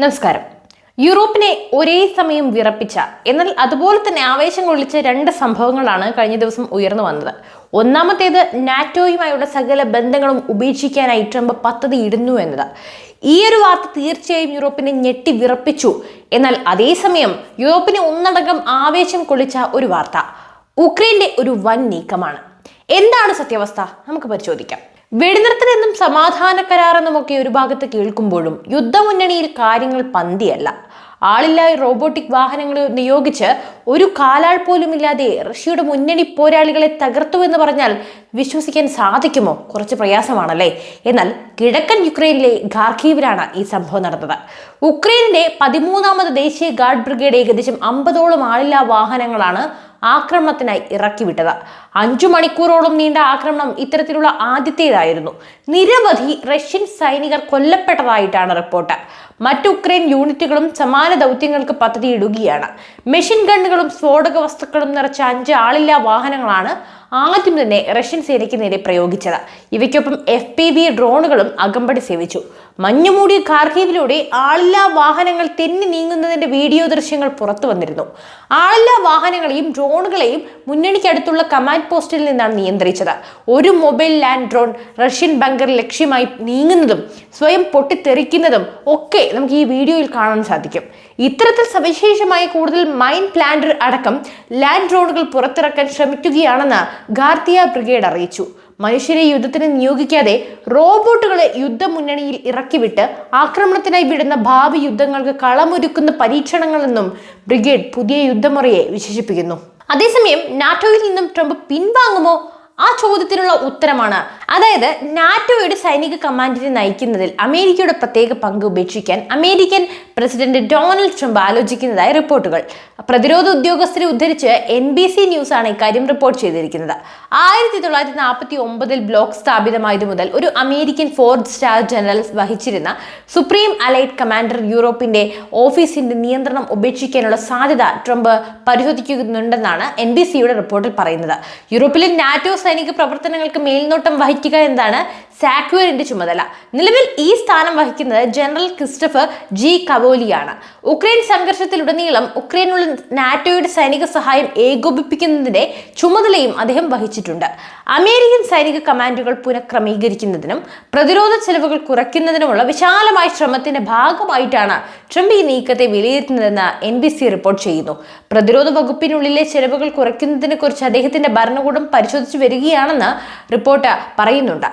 നമസ്കാരം. യൂറോപ്പിനെ ഒരേ സമയം വിറപ്പിച്ച എന്നാൽ അതുപോലെ തന്നെ ആവേശം കൊള്ളിച്ച രണ്ട് സംഭവങ്ങളാണ് കഴിഞ്ഞ ദിവസം ഉയർന്നു വന്നത്. ഒന്നാമത്തേത് നാറ്റോയുമായുള്ള സകല ബന്ധങ്ങളും ഉപേക്ഷിക്കാനായി ട്രംപ് പദ്ധതി ഇടുന്നു എന്നത്. ഈ ഒരു വാർത്ത തീർച്ചയായും യൂറോപ്പിനെ ഞെട്ടി വിറപ്പിച്ചു. എന്നാൽ അതേസമയം യൂറോപ്പിനെ ഒന്നടങ്കം ആവേശം കൊള്ളിച്ച ഒരു വാർത്ത ഉക്രൈന്റെ ഒരു വൻ നീക്കമാണ്. എന്താണ് സത്യാവസ്ഥ? നമുക്ക് പരിശോധിക്കാം. വെടിനിർത്തലെന്നും സമാധാന കരാറെന്നുമൊക്കെ ഒരു ഭാഗത്ത് കേൾക്കുമ്പോഴും യുദ്ധമുന്നണിയിൽ കാര്യങ്ങൾ പന്തിയല്ല. ആളില്ലായ റോബോട്ടിക് വാഹനങ്ങൾ നിയോഗിച്ച് ഒരു കാലാൾ പോലും ഇല്ലാതെ റഷ്യയുടെ മുന്നണി പോരാളികളെ തകർത്തു എന്ന് പറഞ്ഞാൽ വിശ്വസിക്കാൻ സാധിക്കുമോ? കുറച്ച് പ്രയാസമാണല്ലേ? എന്നാൽ കിഴക്കൻ യുക്രൈനിലെ ഖാർഖീവിലാണ് ഈ സംഭവം നടന്നത്. ഉക്രൈനിന്റെ പതിമൂന്നാമത് ദേശീയ ഗാർഡ് ബ്രിഗേഡ് ഏകദേശം അമ്പതോളം ആളില്ലാ വാഹനങ്ങളാണ് ആക്രമണത്തിനായി ഇറക്കിവിട്ടത്. അഞ്ചു മണിക്കൂറോളം നീണ്ട ആക്രമണം ഇത്തരത്തിലുള്ള ആദ്യത്തേതായിരുന്നു. നിരവധി റഷ്യൻ സൈനികർ കൊല്ലപ്പെട്ടതായിട്ടാണ് റിപ്പോർട്ട്. മറ്റു ഉക്രൈൻ യൂണിറ്റുകളും സമാന ദൗത്യങ്ങൾക്ക് പദ്ധതിയിടുകയാണ്. മെഷീൻ ഗണ്ണുകളും സ്ഫോടക വസ്തുക്കളും നിറച്ച അഞ്ച് ആളില്ലാ വാഹനങ്ങളാണ് ആദ്യം തന്നെ റഷ്യൻ സേനയ്ക്ക് നേരെ പ്രയോഗിച്ചത്. ഇവയ്ക്കൊപ്പം എഫ് പി വി ഡ്രോണുകളും അകമ്പടി സേവിച്ചു. മഞ്ഞുമൂടിയ കാർഗീവിലൂടെ ആളില്ലാ വാഹനങ്ങൾ തെന്നി നീങ്ങുന്നതിന്റെ വീഡിയോ ദൃശ്യങ്ങൾ പുറത്തു വന്നിരുന്നു. ആളില്ലാ വാഹനങ്ങളെയും ഡ്രോണുകളെയും മുന്നണിക്കടുത്തുള്ള കമാൻഡ് പോസ്റ്റിൽ നിന്നാണ് നിയന്ത്രിച്ചത്. ഒരു mobile land drone Russian bunker ലക്ഷ്യമായി നീങ്ങുന്നതും സ്വയം പൊട്ടിത്തെറിക്കുന്നതും ഒക്കെ നമുക്ക് ഈ വീഡിയോയിൽ കാണാൻ സാധിക്കും. ഇത്തരത്തിൽ സവിശേഷമായ കൂടുതൽ മൈൻ പ്ലാന്റ് അടക്കം ലാൻഡ് ഡ്രോണുകൾ പുറത്തിറക്കാൻ ശ്രമിക്കുകയാണെന്ന് ഗാർത്തിയ ബ്രിഗേഡ് അറിയിച്ചു. മനുഷ്യരെ യുദ്ധത്തിന് നിയോഗിക്കാതെ റോബോട്ടുകളെ യുദ്ധമുന്നണിയിൽ ഇറക്കിവിട്ട് ആക്രമണത്തിനായി വിടുന്ന ഭാവി യുദ്ധങ്ങൾക്ക് കളമൊരുക്കുന്ന പരീക്ഷണങ്ങളെന്നും ബ്രിഗേഡ് പുതിയ യുദ്ധമുറയെ വിശേഷിപ്പിക്കുന്നു. അതേസമയം നാറ്റോയിൽ നിന്നും ട്രംപ് പിൻവാങ്ങുമോ? ആ ചോദ്യത്തിനുള്ള ഉത്തരമാണ് അതായത് നാറ്റോയുടെ സൈനിക കമാൻഡിനെ നയിക്കുന്നതിൽ അമേരിക്കയുടെ പ്രത്യേക പങ്ക് ഉപേക്ഷിക്കാൻ അമേരിക്കൻ പ്രസിഡന്റ് ഡൊണാൾഡ് ട്രംപ് ആലോചിക്കുന്നതായി റിപ്പോർട്ടുകൾ. പ്രതിരോധ ഉദ്യോഗസ്ഥരെ ഉദ്ധരിച്ച് എൻ ബി സി ന്യൂസ് ആണ് ഇക്കാര്യം റിപ്പോർട്ട് ചെയ്തിരിക്കുന്നത്. ആയിരത്തി തൊള്ളായിരത്തി നാൽപ്പത്തി ഒമ്പതിൽ ബ്ലോക്ക് സ്ഥാപിതമായതു മുതൽ ഒരു അമേരിക്കൻ ഫോർത്ത് സ്റ്റാർ ജനറൽ വഹിച്ചിരുന്ന സുപ്രീം അലൈറ്റ് കമാൻഡർ യൂറോപ്പിന്റെ ഓഫീസിന്റെ നിയന്ത്രണം ഉപേക്ഷിക്കാനുള്ള സാധ്യത ട്രംപ് പരിശോധിക്കുന്നുണ്ടെന്നാണ് എൻ ബി സിയുടെ റിപ്പോർട്ടിൽ പറയുന്നത്. യൂറോപ്പിലെ നാറ്റോ സൈനിക പ്രവർത്തനങ്ങൾക്ക് മേൽനോട്ടം വഹിക്കുക എന്നതാണ് സാക്വറിന്റെ ചുമതല. നിലവിൽ ഈ സ്ഥാനം വഹിക്കുന്നത് ജനറൽ ക്രിസ്റ്റഫർ ജി കവോലിയാണ്. ഉക്രൈൻ സംഘർഷത്തിലുടനീളം ഉക്രൈനുള്ള നാറ്റോയുടെ സൈനിക സഹായം ഏകോപിപ്പിക്കുന്നതിന്റെ ചുമതലയും അദ്ദേഹം വഹിച്ചിട്ടുണ്ട്. അമേരിക്കൻ സൈനിക കമാൻഡുകൾ പുനഃക്രമീകരിക്കുന്നതിനും പ്രതിരോധ ചെലവുകൾ കുറയ്ക്കുന്നതിനുമുള്ള വിശാലമായ ശ്രമത്തിന്റെ ഭാഗമായിട്ടാണ് ട്രംപ് ഈ നീക്കത്തെ വിലയിരുത്തുന്നതെന്ന് എൻ ബി സി റിപ്പോർട്ട് ചെയ്യുന്നു. പ്രതിരോധ വകുപ്പിനുള്ളിലെ ചെലവുകൾ കുറയ്ക്കുന്നതിനെ കുറിച്ച് അദ്ദേഹത്തിന്റെ ഭരണകൂടം പരിശോധിച്ചു വരികയാണെന്ന് റിപ്പോർട്ട് പറയുന്നുണ്ട്.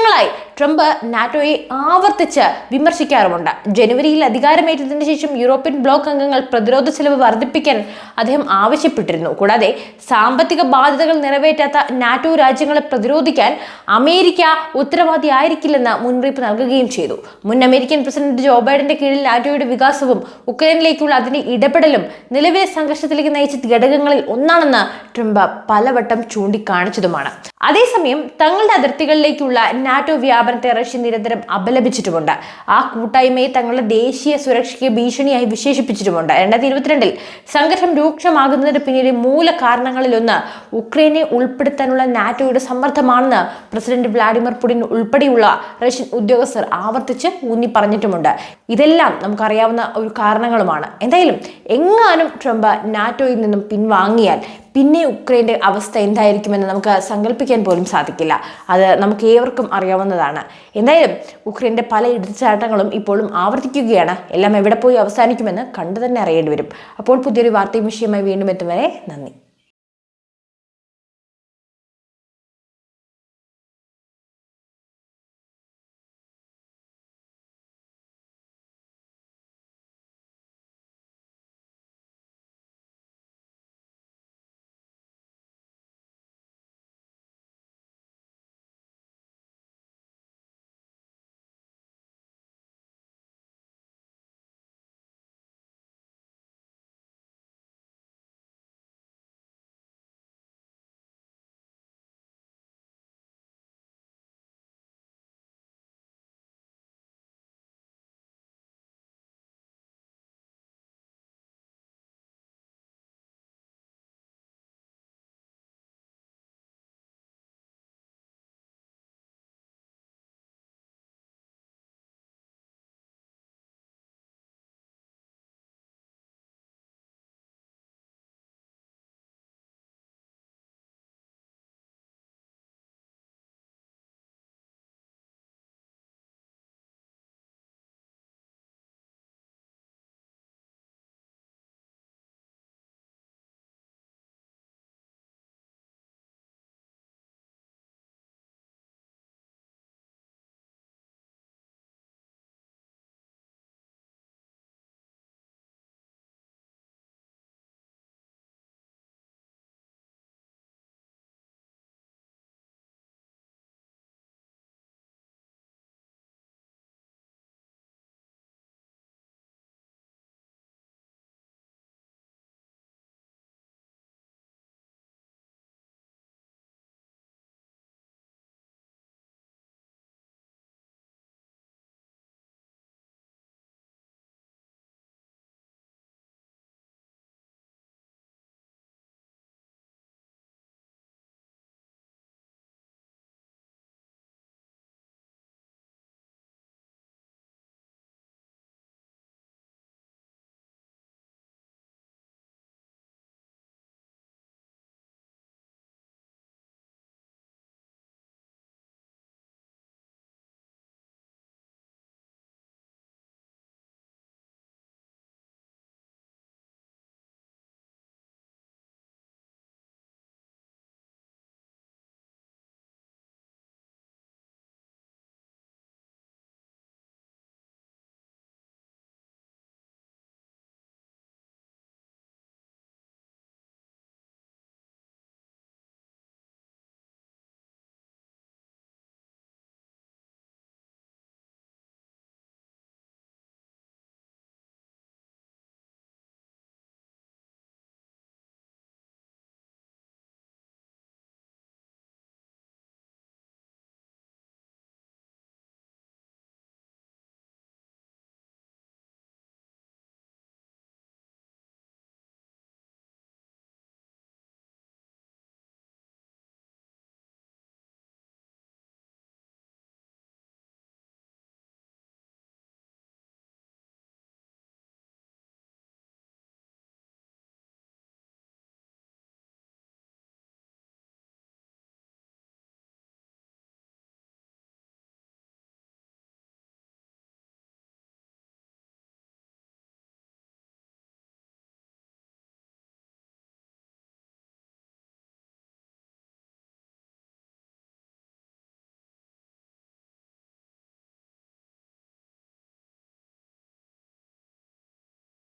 বাংলায় ട്രംപ് നാറ്റോയെ ആവർത്തിച്ച് വിമർശിക്കാറുമുണ്ട്. ജനുവരിയിൽ അധികാരമേറ്റതിന് ശേഷം യൂറോപ്യൻ ബ്ലോക്ക് അംഗങ്ങൾ പ്രതിരോധ ചെലവ് വർദ്ധിപ്പിക്കാൻ അദ്ദേഹം ആവശ്യപ്പെട്ടിരുന്നു. കൂടാതെ സാമ്പത്തിക ബാധ്യതകൾ നിറവേറ്റാത്ത നാറ്റോ രാജ്യങ്ങളെ പ്രതിരോധിക്കാൻ അമേരിക്ക ഉത്തരവാദി ആയിരിക്കില്ലെന്ന് മുന്നറിയിപ്പ് നൽകുകയും ചെയ്തു. മുൻ അമേരിക്കൻ പ്രസിഡന്റ് ജോ ബൈഡന്റെ കീഴിൽ നാറ്റോയുടെ വികാസവും ഉക്രൈനിലേക്കുള്ള അതിന്റെ ഇടപെടലും നിലവിലെ സംഘർഷത്തിലേക്ക് നയിച്ച ഘടകങ്ങളിൽ ഒന്നാണെന്ന് ട്രംപ് പലവട്ടം ചൂണ്ടിക്കാണിച്ചതുമാണ്. അതേസമയം തങ്ങളുടെ അതിർത്തികളിലേക്കുള്ള നാറ്റോ വ്യാപനത്തെ റഷ്യ നിരന്തരം അപലപിച്ചിട്ടുമുണ്ട്. ആ കൂട്ടായ്മയെ തങ്ങളുടെ ദേശീയ സുരക്ഷയ്ക്ക് ഭീഷണിയായി വിശേഷിപ്പിച്ചിട്ടുമുണ്ട്. രണ്ടായിരത്തി ഇരുപത്തിരണ്ടിൽ സംഘർഷം രൂക്ഷമാകുന്നതിന് പിന്നിലെ മൂല കാരണങ്ങളിലൊന്ന് ഉക്രൈനെ ഉൾപ്പെടുത്താനുള്ള നാറ്റോയുടെ സമ്മർദ്ദമാണെന്ന് പ്രസിഡന്റ് വ്ളാഡിമിർ പുടിൻ ഉൾപ്പെടെയുള്ള റഷ്യൻ ഉദ്യോഗസ്ഥർ ആവർത്തിച്ച് ഊന്നി പറഞ്ഞിട്ടുമുണ്ട് ഇതെല്ലാം നമുക്കറിയാവുന്ന ഒരു കാരണങ്ങളുമാണ്. എന്തായാലും എങ്ങാനും ട്രംപ് നാറ്റോയിൽ നിന്നും പിൻവാങ്ങിയാൽ പിന്നെ ഉക്രൈന്റെ അവസ്ഥ എന്തായിരിക്കുമെന്ന് നമുക്ക് സങ്കല്പിക്കാൻ പോലും സാധിക്കില്ല. അത് നമുക്ക് ഏവർക്കും അറിയാവുന്നതാണ്. എന്തായാലും ഉക്രൈന്റെ പല ഇടിച്ചാട്ടങ്ങളും ഇപ്പോഴും ആവർത്തിക്കുകയാണ്. എല്ലാം എവിടെ പോയി അവസാനിക്കുമെന്ന് കണ്ടു തന്നെ അറിയേണ്ടി വരും. അപ്പോൾ പുതിയൊരു വാർത്തയും വിഷയമായി വീണ്ടും എത്തും വരെ നന്ദി.